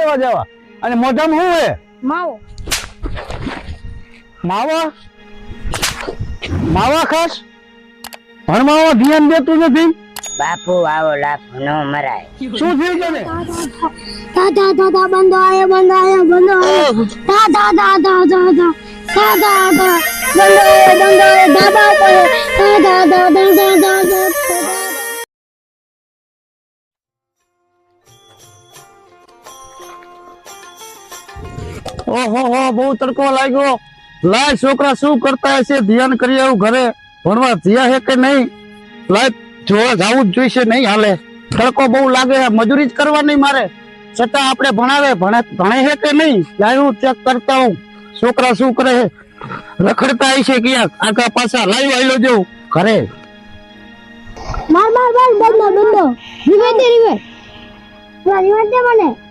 લેવા જવા? અને મોઢામાં શું હે માવો. માવા? માવા ખાસ? ભણવામાં ધ્યાન દેતું નથી. બાપુ આવો લાખ નો મરાય. શું થયું તને? દાદા દાદા બંધો આયો બંધો આયો બંધો આયો. દાદા દાદા દાદા દાદા દાદા બંધો આયો બંધો આયો દાદા દાદા દાદા દાદા. ઓહો, હો, બહુ તડકો લાગ્યો. લાય છોકરા, શું કરતા હશે? ધ્યાન કરી આવું ઘરે. ભણવા થયા હે કે નહીં? લાય, જોવા જવું જ જોઈશે નહીં હાલે. તડકો બહુ લાગે મજૂરી જ કરવાની મારે. છતાં આપણે ભણાવે. ભણે ભણે હે કે નહીં? લાય હું ચેક કરતા હું છોકરા શું કરે હે રખડતા હશે ક્યાંક? આખા પાછા લાવી આવેલો જવું. ઘરે. માર માર માર બંધો બંધો રિવાજ રિવાજ. મને.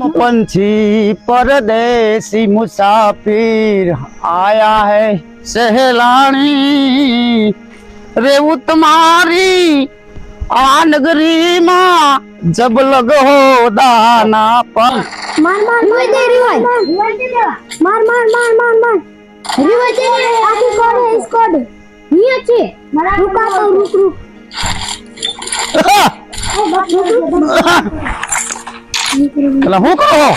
पंछी परदेसी मुसाफिर आया है सहलानी रेऊ तुम्हारी आ नगरी માં જબ લગ હો દાના પર માર માર માર દે રિવાજ રિવાજ દે માર માર માર માર માર રિવાજ દે આખી સ્કોડ હે સ્કોડ ની છે રૂકા તો રૂક રૂક એટલે હું કહો?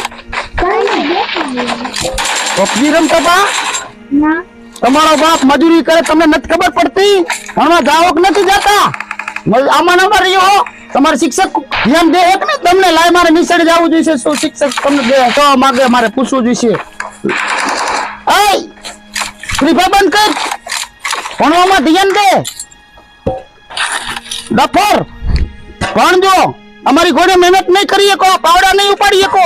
પબજી રમતા ના તમારો બાપ મજૂરી કરે, તમને નથી ખબર પડતી? ભણવા જાઓ કે નથી જતા? આમાં નંબર રહ્યો તમારે શિક્ષક ધ્યાન દે એક ને તમને લાય મારે નિસળ જવું જોઈએ શું શિક્ષક તમને દે? તો માગે, મારે પૂછવું જોઈશે અય! શ્રીફા બંધ કર. ભણવામાં ધ્યાન દે. ડફર ભણજો અમારી ઘોડે મહેનત નહીં કરી શકો પાવડા નહીં ઉપાડી શકો.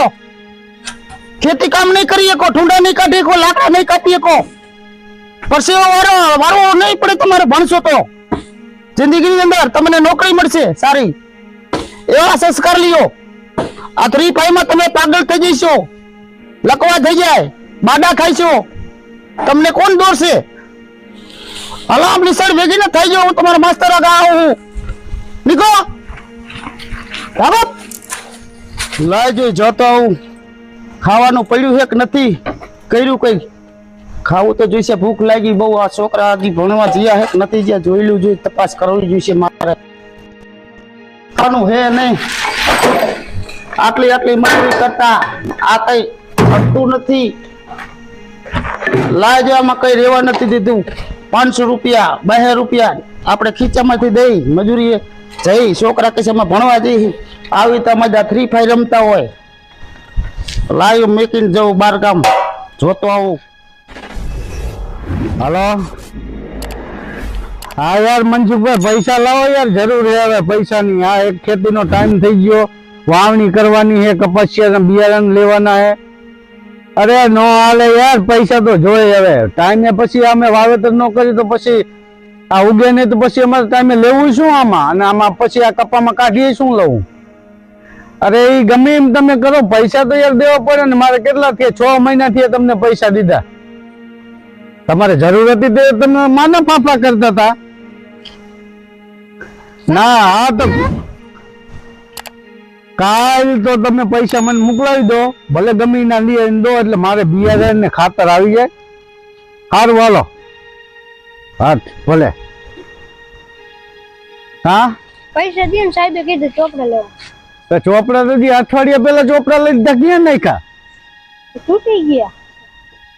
ખેતી કામ નહીં કરી શકો, ઠુંડા નહીં કાઢી શકો, લાકડા નહીં કાપી શકો. પરસેવો વારો વારો નહીં પડે તમારે ભણશો તો. જિંદગીની અંદર તમને નોકરી મળશે, સારી. એવા સંસ્કાર લ્યો. આ થ્રી ફાઈવમાં તમે પાગલ થઈ જશો લકવા થઈ જાય, બાડા ખાઈશો. તમને કોણ દોરશે હલો નિશાળ ભેગી ને થઈ જાઓ હું તમારા માસ્તર આગળ આવું નીકળો. લાજો જોતો આવું. ખાવાનું પડ્યું છે કે નથી? કર્યું કઈ? ખાવું તો જોઈશે, ભૂખ લાગી બહુ. આ છોકરા હજી ભણવા જ્યાં હે નથી જ્યાં જોયેલું જોઈએ તપાસ કરવી જોઈશે મારે. ખાવાનું હે નહીં. આટલી આટલી મજૂરી કરતા આ કઈ થતું નથી. લાજ આમાં કઈ રેવા નથી દીધું. પાંચસો રૂપિયા બે રૂપિયા આપણે ખીચામાંથી દઈ, મજૂરીએ જઈ. છોકરા કશામાં ભણવા જઈ. આવી તો મજા થ્રી ફાઈ રમતા હોય. લાઈવ મેકિંગ જવું બારકામ જોતો આવું. હાલો હા યાર, મનસુખભાઈ, પૈસા લાવો યાર, જરૂર હવે પૈસાની. આ એક ખેતીનો ટાઈમ થઈ ગયો. વાવણી કરવાની છે, કપાસિયા બિયારણ લેવાના હે અરે નો હાલે યાર, પૈસા તો જોઈએ હવે. ટાઈમે પછી અમે વાવેતર ન કરી તો પછી આ ઉગે નહીં તો પછી અમારે ટાઈમે લેવું શું આમાં? અને આમાં પછી આ કપામાં કાઢીએ શું લઉં? અરે એ ગમે એમ તમે કરો, પૈસા તો યાર દેવા પડે ને મારે કેટલા થયા? છ મહિના થી તમને પૈસા દીધા. તમારે જરૂર હતી તે તમે માના ફાફા કરતા હતા. ના હા તો કાલ તો તમે પૈસા મને મોકલાવી દો. ભલે ગમે ના લઈ દો, એટલે મારે બિયારણ ને ખાતર આવી જાય. સારું વાલો હા ભલે. હા? પૈસા દે ને સાહેબે કીધું ચોપડા લેવા. તો ચોપડા તો હજી અઠવાડિયા પહેલા ચોપડા લઈ દીધા ક્યાં નાખ્યા? તૂટી ગયા.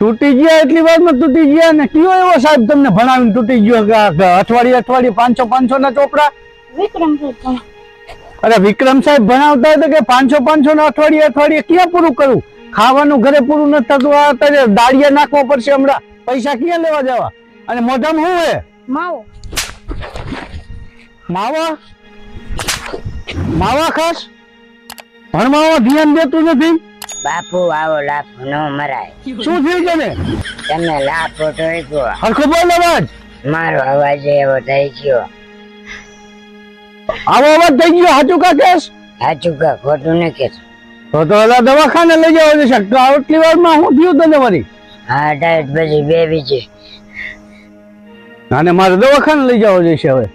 તૂટી ગયા એટલી વારમાં તૂટી ગયા ને કયો એવો સાહેબ તમને ભણાવીને તૂટી ગયો અઠવાડિયે અઠવાડિયે પાંચસો પાંચસો ના ચોપડા? વિક્રમ અરે વિક્રમ સાહેબ ભણાવતા હતા કે પાંચસો પાંચસો ના અઠવાડિયે અઠવાડિયે ક્યાં પૂરું કરું? ખાવાનું ઘરે પૂરું નથી થતું આ અત્યારે દાળિયા નાખવા પડશે હમણાં. પૈસા ક્યાં લેવા જવા? અને મોઢામાં શું હે? માવો. માવા? માવા ખાસ? ભણવામાં ધ્યાન દેતું નથી? બાપુ આવો લાખ ન મરાય. શું થયું તને? તમે લાખો ટોક્યો હરખો બોલ અવાજ? મારો અવાજ એવો થઈ ગયો. આવો અવાજ થઈ ગયો હાચું કા કેસ? હાચું કા ખોટું ને કે તો તો ઓલા દવાખાને લઈ જવા જશે. તો આટલી વારમાં શું થયું તને મારી હા ડાયટ પછી બે બીજી. અને મારે દવાખાને લઈ જવો જશે હવે.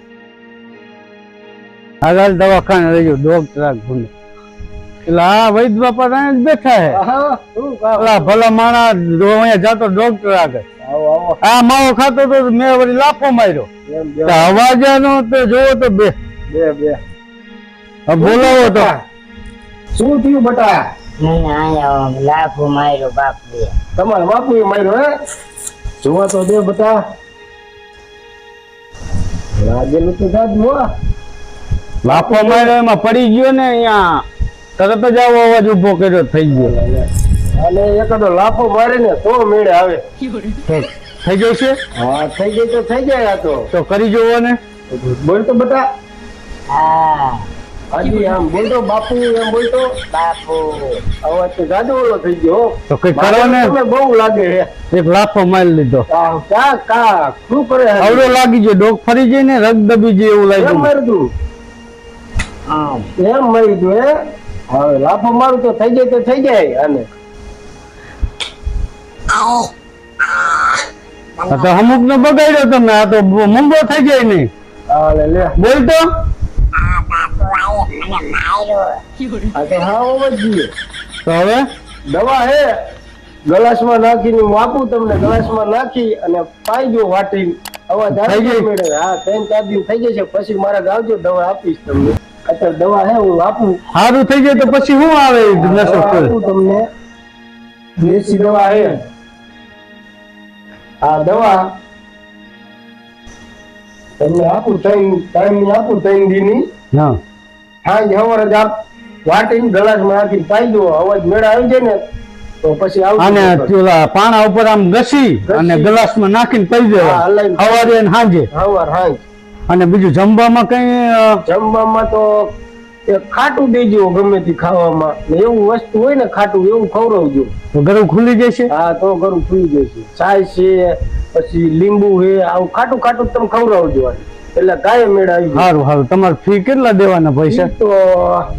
આગળ દવાખાને લઈ જાવ ડોક્ટર ભૂલે એટલે આ વૈદ બાપા ત્યાં જ બેઠા હે ભલા માણા અહીંયા જાતો ડોક્ટર આગળ. આવો આવો. આ માવો ખાતો તો મેં વળી લાફો માર્યો. એમ તો બે તો જોવો તો બે. બે બે. બોલાવો તો. શું થયું બટા? મને આયા લાફો માર્યો બાપ તમારા બાપુ એ માર્યો હે? જોવા તો દે બટા. લાગેલું તો દાદ લાફો માર્યો એમાં પડી ગયો ને અહીંયા. તરત જ આવો અવાજ ઊભો કર્યો થઈ ગયો. અને એકાદો લાફો મારે ને તો મેળે આવે. થઈ ગયો છે? હા થઈ ગઈ તો થઈ જાય આ તો. તો કરી જોવો ને. બોલ તો બટા. હા. હાજી આમ બોલતો બાપુ એમ બોલતો બાપુ. અવાજ તો જાદુ ઓલો થઈ ગયો હો. તો કઈ કરો ને? બહુ લાગે હે એક લાફો મારી લીધો. કા કા શું કરે હે? લાગી ગયો. ડોક ફરી જાય ને રગ દબી જાય એવું એમ લાગ્યું મારી દઉં? આમ. એમ મારી હે? હવે લાફો મારું તો થઈ જાય તો થઈ જાય અને. આ તો અમુક ને બગાડ્યો તમે આ તો મૂંગો થઈ જાય નહીં બોલ તો તો હા અવાજ જોઈએ તો હવે? દવા હે ગ્લાસમાં નાખીને હું આપું તમને ગ્લાસમાં નાખી અને પાઈ દો વાટી અવાજ થઈ આવી જાય મેડમ. હા ત્રણ ચાર દિન થઈ જશે પછી મારા ગાવજો દવા આપીશ તમને. અત્યારે દવા હે હું આપું? સારું થઈ જાય તો પછી શું આવે નસો તમને. દેશી દવા હે. આ દવા તમને આપું ત્રણ ટાઈમની આપું ત્રણ દી ની હા. સાંજ સવારે જ આપ વાટીને ગ્લાસમાં નાખી પાઈ દો અવાજ મેળા આવી જાય ને તો પછી અને પેલા પાણા ઉપર આમ ઘસી અને ગ્લાસમાં નાખીને પી દેવા. સવારે સાંજે. સવાર સાંજ અને બીજું જમવામાં કઈ જમવામાં તો એ ખાટું દેજો ગમે તે ખાવામાં. એવું વસ્તુ હોય ને ખાટું એવું ખવડાવજો. ગરું ખુલી જશે? હા તો ઘરું ખુલી જશે. છાય છે પછી લીંબુ છે આવું ખાટું ખાટું તમે ખવડાવજો એટલે કાય મેળ આવી સારું સારું તમારે ફી કેટલા દેવાના પૈસા તો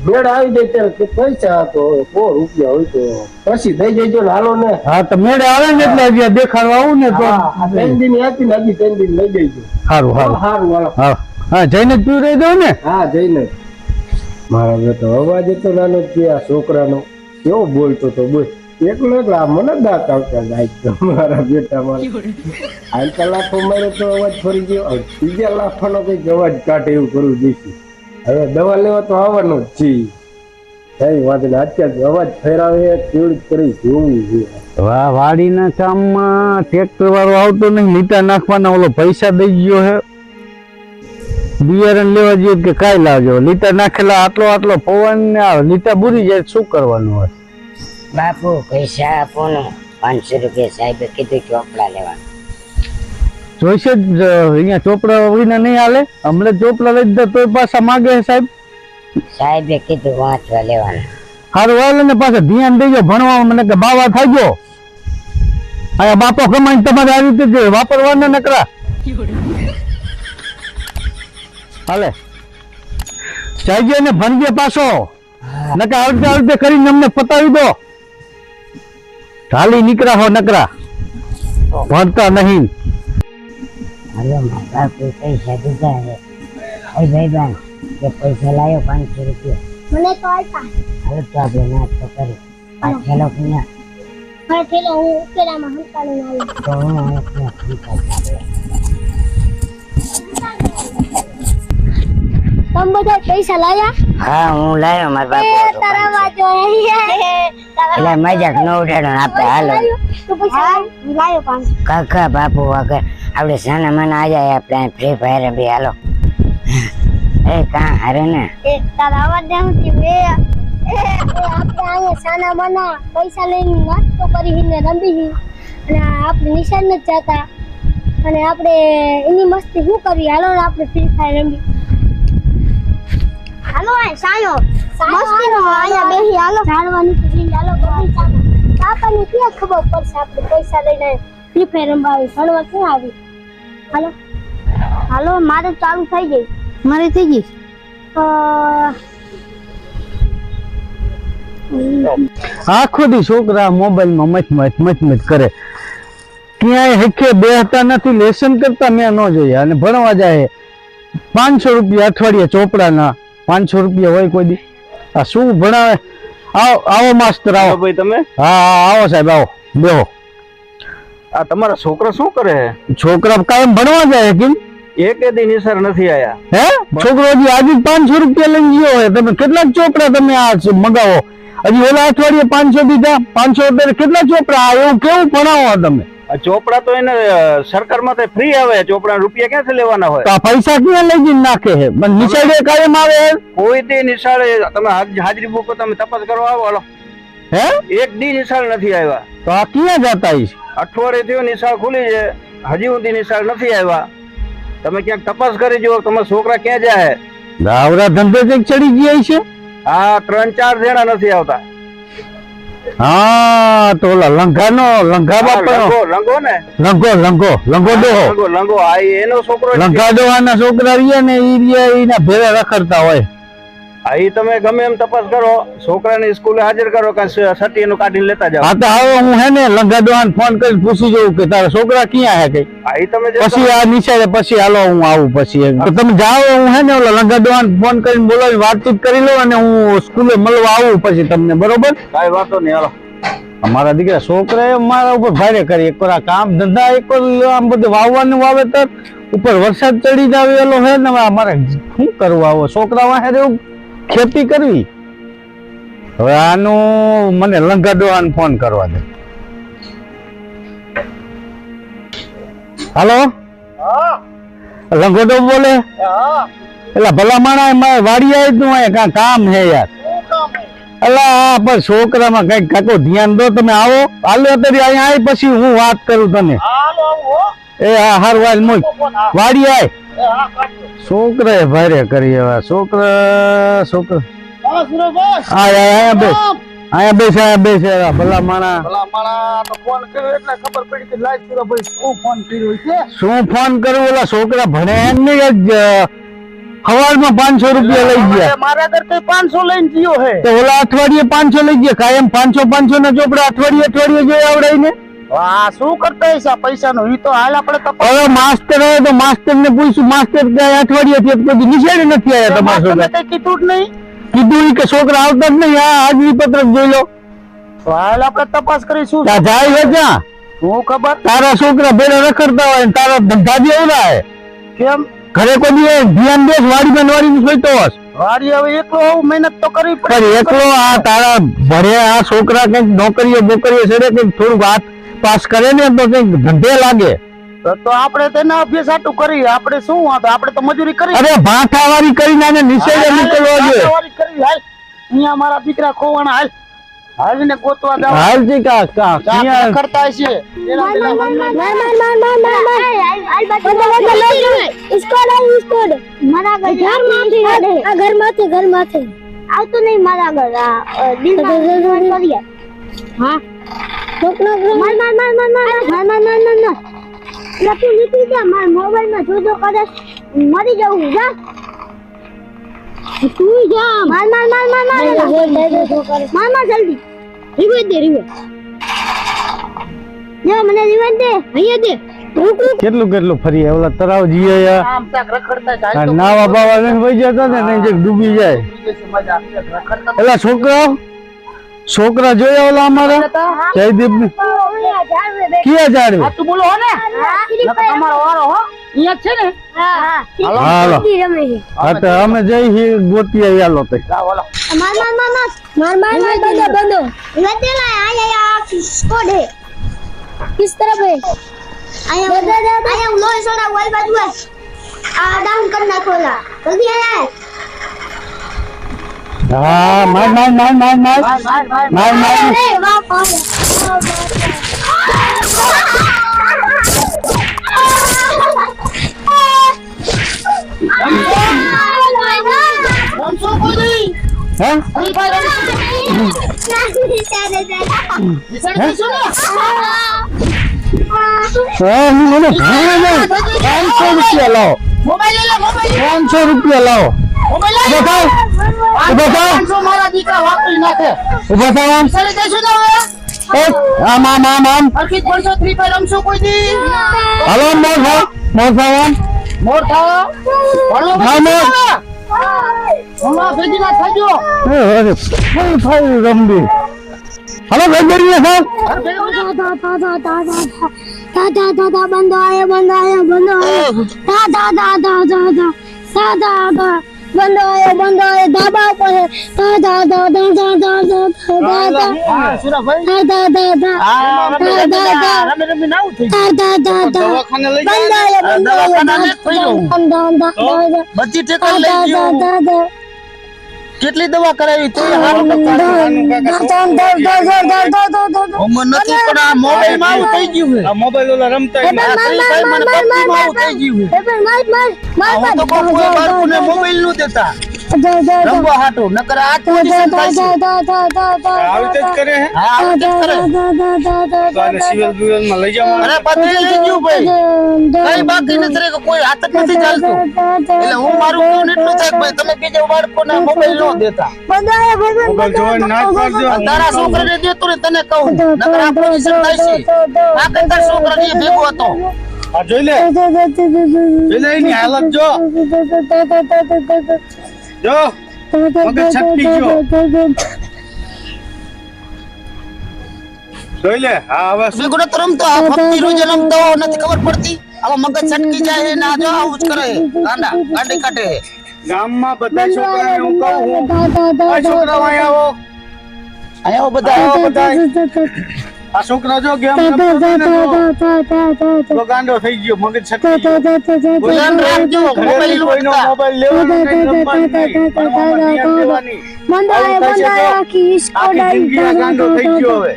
મેળ આવી જાય ત્યારે પૈસા તો સો રૂપિયા હોય તો પછી થઈ જજો ને હાલો ને. હા તો મેળ આવે ને એટલે હજી દેખાડવા આવું ને તો. ત્રણ દિન આપીને હજી ત્રણ દિન લઈ જઈજો સારું સારું સારું હા હા જઈને જ પીવડાવી દઉં ને? હા જઈને. મારા તો અવાજ તો નાનો છે આ છોકરાનો. કેવો બોલતો તો બોલ. એકલો એકલો આ મને દાંત આવતા જાય તો મારા બેટા મારા. હાલતા લાફો મારે તો અવાજ ફરી ગયો. હવે લાખ લાફાનો કંઈક અવાજ કાઢે એવું કરવું જોઈશું હવે દવા લેવા તો આવવાનો જ છે. કઈ વાત ને અત્યારે અવાજ ફેરાવે કેવડી કરી જોવું છે. વાહ વાડીના કામમાં ટ્રેક્ટર વાળો આવતો નહીં લીટા નાખવાના ઓલો પૈસા દઈ ગયો હે બિયારણ લેવા જઈએ કે કાંઈ લાવજો લીટા નાખેલા આટલો આટલો પવન ને આવે લીટા બુરી જાય શું કરવાનું હોય? બાપુ પૈસા આપો ને. પાંચસો રૂપિયા સાહેબે કીધું ચોપડા લેવા. જોઈશે જ અહીંયા ચોપડા વિના નહીં હાલે. હમણાં ચોપડા લઈ દે તો પાછા માગે સાહેબ. સાહેબે કીધું વાંચવા લેવાના. સારું વાલે ને પાછા ધ્યાન દેજો ભણવામાં મને કે બાવા થાય ગયો. અહીંયા બાપો કમાઈ તમારે આવી રીતે વાપરવાના નકરા. હાલે. ચાલજે ને ભણજે પાછો. નકા આવડતે આવડતે કરીને અમને પતાવી દો. ચાલી નીકળા હો નકરા. ભણતા નહીં. હલો મારા પૈસા દીધા છે એ ભાઈ બહેન કે પૈસા લાવ્યો પાંચસો રૂપિયા. મને તો આપ્યા હવે તો આપણે નાસ્તો કરી. આ થેલો પીના મારે થેલો હું ઉકેલામાં હંકાળી આવી તો હું હવે તમે બધા પૈસા લાયા? હા હું લાવ્યો મારા એ બાપુ તારા બાજુ એટલે મજાક ન ઉડાડો ને આપણે હાલો. તું પૈસા લાયો? પાંચ કાકા બાપુ વગર આપણે સાના માના આ જાય આપણે ફ્રી ફાયર બી હાલો. એ કા હારે ને? એ તારા અવાજ કે બે આપણે અહીંયા સાના માના પૈસા લઈને નાસ્તો કરીને રમી અને આપણે નિશાન જ જાતા. અને આપણે એની મસ્તી શું કરી? હાલો ને આપણે ફ્રી ફાયર રમી. હાલો આ સાયો. મસ્તી નો અહીંયા બેહી હાલો. ઝાડવાની પકડી હાલો બગીચામાં પાપાને ક્યાં ખબર પડશે આપણે પૈસા લઈને ફ્રી ફાયર રમવા ભણવા ક્યાં આવી? હાલો. હાલો મારે ચાલુ થઈ ગઈ. મારે થઈ ગઈ? આખો દી છોકરા મોબાઈલમાં મચ મચ મચ મચ કરે. ક્યાંય હેખે બેહતા નથી લેસન કરતા મેં ન જોયા. અને ભણવા જાય. પાંચસો રૂપિયા અઠવાડિયે ચોપડાના પાંચસો રૂપિયા હોય કોઈ દી. આ શું ભણાવે? આવો આવો માસ્તર આવો. ભાઈ તમે. હા હા આવો સાહેબ આવો. બેહો. આ તમારા છોકરા શું કરે છોકરા કાયમ ભણવા જાય કેમ? એક દી નિસાર નથી આયા. હે? છોકરો હજી આજે પાંચસો રૂપિયા લઈને ગયો હોય. તમે કેટલા ચોપડા તમે આ મગાવો. હજી ઓલા અઠવાડિયે પાંચસો દીધા. પાંચસો રૂપિયા કેટલા ચોપડા? આ એવું કેવું ભણાવો તમે? ચોપડા તો એને સરકારમાં તો ફ્રી આવે ચોપડા રૂપિયા ક્યાંથી લેવાના હોય? પૈસા ક્યાં લઈ જઈને નાખે છે? નિશાળે કાયમ આવે કોઈ દી નિશાળે તમે હાજરી બુકો તમે તપાસ કરવા આવો હાલો. હે? એક દી નિશાળ નથી આવ્યા. તો આ ક્યાં જતા? અઠવાડિયે થયો નિશાળ ખુલી છે. હજી સુધી નિશાળ નથી આવ્યા. તમે ક્યાંક તપાસ કરી જુઓ તમારા છોકરા ક્યાં જાય? આવડા ધંધે ચડી ગયા છે? આ ત્રણ ચાર જણા નથી આવતા. હા તો લંઘા નો લંઘા બાપા લંગો ને લંગો લંગો લંગો ડોહો લંગો આ એનો છોકરો લંઘા ડોહાના છોકરા રહ્યા ને એ રહ્યા એના ભેરા રખડતા હોય. હા એ તમે ગમે એમ તપાસ કરો છોકરાને સ્કૂલે હાજર કરો કે સર્ટી એનું કાઢીને લેતા જાઓ. હા તો હવે હું હે ને લંઘા ડોહાને ફોન કરી પૂછી જોઉં કે તારા છોકરા ક્યાં હે કઈ? હા ઈ તમે પછી આ નિશાળે પછી હાલો હું આવું પછી તો તમે જાઓ હું હે ને ઓલા લંગા ડોહાને ફોન કરીને બોલાવી વાતચીત કરી લઉં અને હું સ્કૂલે મળવા આવું પછી તમને બરોબર? કાંઈ વાંધો નહીં હાલો. અમારા દીકરા છોકરાએ મારા ઉપર ભારે કરી. એક આ કામ ધંધા એક આમ બધું વાવવાનું વાવેતર. ઉપર વરસાદ ચડી જ એલો હે ને અમારે શું કરવું આવો? છોકરા વાહે રહેવું? ખેતી કરવી? હવે આનું મને લંગા ડોહાને ફોન કરવા દે. હાલો? લંગો ડો બોલે? એટલે ભલા માણા વાડી આવી તું અહીંયા કાં કામ હે યાર. અલા આ પણ છોકરામાં કંઈક કાકો ધ્યાન દો તમે આવો. હાલો અત્યારે અહીંયા આવી પછી હું વાત કરું તને. એ હા હાર વાલ મોય વાડી આય. છોકરાએ ભારે કરી હવે છોકરા છોકરા. આય આય બેસ. અહીંયા બેસ. બેસ અહીંયા ભલા માણા શું ફોન કર્યો ઓલા છોકરા ભણે એમ નહીં જ સવારમાં પાંચસો રૂપિયા લઈ ગયા. મારા કરતા પાંચસો લઈને ગયો હે. તો ઓલા અઠવાડિયે પાંચસો લઈ ગયા. કાયમ પાંચસો પાંચસો ના ચોપડા અઠવાડિયે અઠવાડિયે જોઈ આવડાય ને આ શું કરતા હશે? પૈસાનો? ઈ તો હાલ આપણે તપાસ હવે માસ્ટર આવે તો માસ્ટર ને પૂછ્યું માસ્ટર ક્યાં અઠવાડિયે થી પછી નિશાળે નથી આવ્યા તમારા તમે છોકરા કઈ કીધું જ નહીં? કીધું કે છોકરા આવતા જ નહીં. આ હાજરી પત્રક જોઈ લો. હાલ આપણે તપાસ કરીશું. જાય છે ક્યાં? શું ખબર? તારા છોકરા ભેળા રખડતા હોય તારા ધંધા બી એવડા કેમ? ઘરે કોઈ ધ્યાન દેશ વાડીમાં વાડીમાં સોઈતો હોસ વાડી હવે એકલો હોવું મહેનત તો કરવી પણ એકલો આ તારા ભણે આ છોકરા કંઈક નોકરીઓ બોકરીઓ છેડે કંઈક થોડું હાથ પાસ કરે ને તો કંઈક ધંધે લાગે તો આપણે તેના અભ્યાસ આટું કરી આપણે શું વાંધો આપણે તો મજૂરી કરી અરે ભાઠાવારી કરીને આને નિષેધ નીકળવા જોઈએ કરી હાલ અહીંયા મારા દીકરા ખોવાના હાલ હાલ ને ગોતવા જાવ હાલ જી કા કા ક્યાં કરતા છે માર માર મારા ઘરમાંથી આ ઘરમાંથી ઘરમાંથી આવતો નહીં મારા ઘર દિલમાં હા હા માર માર માર માર માર માર માર માર માર માર લપી નીકળી જા માર મોબાઈલમાં જોજો કદાચ મરી જવું જા તું જા માર માર માર માર માર માર માર જલ્દી રિવેટ દે રિવેટ જો મને રિવેટ દે અહીંયા દે કેટલું કેટલું ફરી ઓલા તરાવ જીએ યાર આમ તક રખડતા જાય તો નાવા બાવા ને વઈ જતા ને જે ડૂબી જાય. એલા છોકરા છોકરા જોયા ઓલા અમારા? જયદીપ ને. કિયા જાડવે વારો છે ને? હાલો. હા તો અમે જઈ હી ગોટિયા યાલો તે. માર માર માર માર. માર બધા આયા લોય સોડા વાલ બાજુ આ ડાઉન કર નાખો જલ્દી આયા. હા માર માર માર માર માર. માર માર માર. ત્રણસો રૂપિયા લાવો. ત્રણસો રૂપિયા લાવો. હલો ગંગરી સાહેબ દાદા દાદા બંધો આયો બંધો આયો બંધો આયો. દાદા દાદા દાદા દાદા દાદા બંધો આયો બંધો આયો ધાબા ઉપર ધા ધા ધા ધા હા સુરાભાઈ ધા ધા ધા ધા રમી ધા ધા ધા રમી ના આવું થઈ ધા ધા ધા દવાખાને લઈ બંધો આયો બંધો આયો દવાખાના થઈ ગયું. બધી ટેકન લઈ ધા ધા દાદા કેટલી દવા કરાવી તો હારું નથી પણ આ મોબાઈલમાં આવું થઈ ગયું છે. આ મોબાઈલ ઓલા રમતા એ Fire મને PUBG માં આવું થઈ ગયું છે માર માર તો કહું કોઈ બાળકોને મોબાઈલનું દેતા. રમવા હાટું નકર આ પોઝિશન આવી રીતે કરે હે હા આવું કરે તો આને સિવિલ બિવિલમાં લઈ જાવ અરે બધે લઈ ગયું ભાઈ કઈ બાકી નથી રહી કોઈ હાથ જ નથી ચાલતું એટલે હું મારું કેવું એટલું થાય ભાઈ તમે બીજા બાળકોને મોબાઈલ નો દેતા મોબાઈલ જોઈને ના જ તારા છોકરાને દેતો ને તને કહું નકર આ પોઝિશન થાય છે આ કઈ તારા છોકરાને ભેગો હતો આ જોઈ લે જોઈ લે એની હાલત જો જો મગજ છટકી ગયો. જોઈ લે હા હવે શું ભેગો નતો રમતો આ ફક્તી રોજ રમતો નથી ખબર પડતી આવા મગજ છટકી જાય ના ને જો આવું જ કરે. ગાંડા ગાંડી કાઢે. ગામમાં બધા છોકરાને હું કહું હું આ છોકરાઓ અહીં આવો અહીંયા બધા બધા આ છોકરા જો ગેમ તો ગાંડો થઈ ગયો મગજ છટકી ગયો ધ્યાન રાખજો મોબાઈલ કોઈનો નો મોબાઈલ. આવું થશે તો આખી જિંદગી ગાંડો થઈ ગયો હવે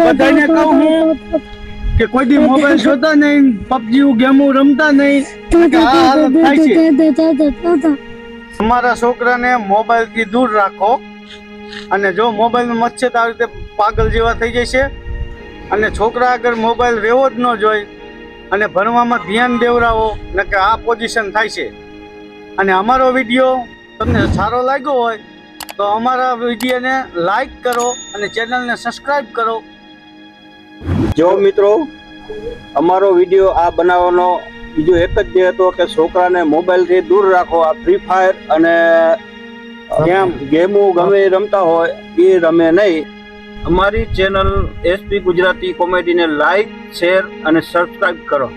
બધાને કહું હું કે કોઈ દી મોબાઈલ જોતા નહીં પબજી ગેમો રમતા નહીં તમારા છોકરાને મોબાઈલથી દૂર રાખો અને જો મોબાઈલનું છે તો આવી રીતે પાગલ જેવા થઈ જશે. અને છોકરા આગળ મોબાઈલ રહેવો જ ન જોઈ. અને ભણવામાં ધ્યાન દેવડાવો ને કે આ પોઝિશન થાય છે. અને અમારો વીડિયો તમને સારો લાગ્યો હોય, તો અમારા વિડીયોને લાઈક કરો અને ચેનલને સબસ્ક્રાઈબ કરો. જો મિત્રો, અમારો વીડિયો આ બનાવવાનો બીજો એક જ જે હતો કે છોકરાને મોબાઈલથી દૂર રાખો આ ફ્રી ફાયર અને ગેમ ગેમો ગમે રમતા હોય, એ રમે નહીં. અમારી ચેનલ એસપી ગુજરાતી કોમેડીને લાઈક, શેર અને સબસ્ક્રાઈબ કરો.